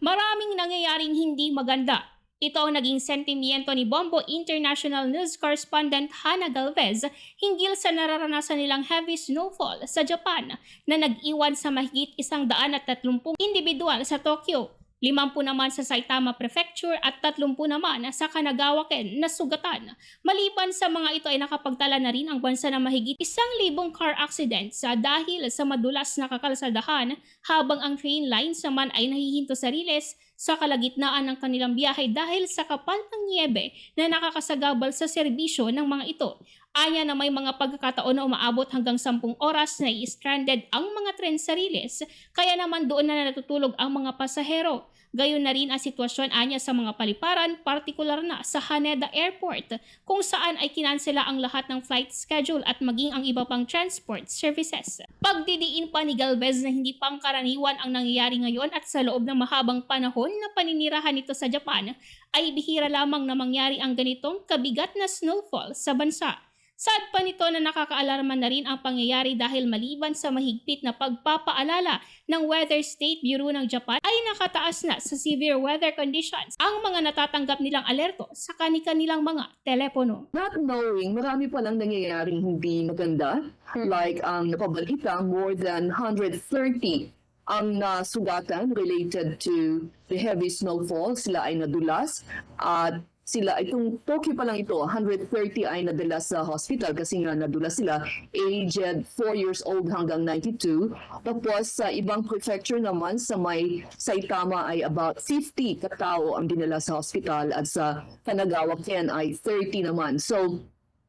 maraming nangyayaring hindi maganda. Ito ang naging sentimiento ni Bombo International News Correspondent Hannah Galvez hinggil sa nararanasan nilang heavy snowfall sa Japan na nag-iwan sa mahigit isang daan at tatlumpung individual sa Tokyo. Limampu naman sa Saitama Prefecture at tatlumpu naman sa Kanagawa-ken na sugatan. Maliban sa mga ito ay nakapagtala na rin ang bansa ng mahigit isang libong car accidents sa dahil sa madulas na kakalsadahan habang ang train lines naman ay nahihinto sa riles sa kalagitnaan ng kanilang biyahe dahil sa kapal ng niebe na nakakasagabal sa serbisyo ng mga ito. Anya na may mga pagkakataon na umaabot hanggang 10 oras na i-stranded ang mga tren sa riles, kaya naman doon na natutulog ang mga pasahero. Gayon na rin ang sitwasyon anya sa mga paliparan, partikular na sa Haneda Airport, kung saan ay kinansela ang lahat ng flight schedule at maging ang iba pang transport services. Pagdidiin pa ni Galvez na hindi pangkaraniwan ang nangyayari ngayon at sa loob ng mahabang panahon na paninirahan nito sa Japan, ay bihira lamang na mangyari ang ganitong kabigat na snowfall sa bansa. Sad pa nito na nakakaalarma na rin ang pangyayari dahil maliban sa mahigpit na pagpapaalala ng Weather State Bureau ng Japan ay nakataas na sa severe weather conditions ang mga natatanggap nilang alerto sa kani-kanilang mga telepono. Not knowing, marami palang nangyayaring hindi maganda. Like ang napabalita, more than 130 ang nasugatan related to the heavy snowfall. Sila ay nadulas at sila, itong Tokyo pa lang ito, 130 ay nadala sa hospital kasi nga nadulas sila, aged 4 years old hanggang 92. Tapos sa ibang prefecture naman, sa may Saitama ay about 50 katao ang dinala sa hospital at sa Kanagawa Ken ay 30 naman. So,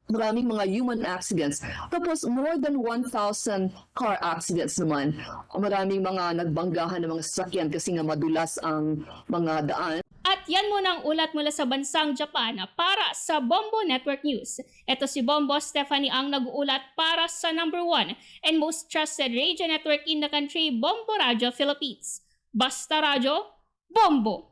maraming mga human accidents. Tapos, more than 1,000 car accidents naman. Maraming mga nagbanggahan ng mga sasakyan kasi nga madulas ang mga daan. At yan muna ang ulat mula sa bansang Japan para sa Bombo Network News. Ito si Bombo Stephanie ang nag-uulat para sa number one and most trusted radio network in the country, Bombo Radio Philippines. Basta Radio, Bombo!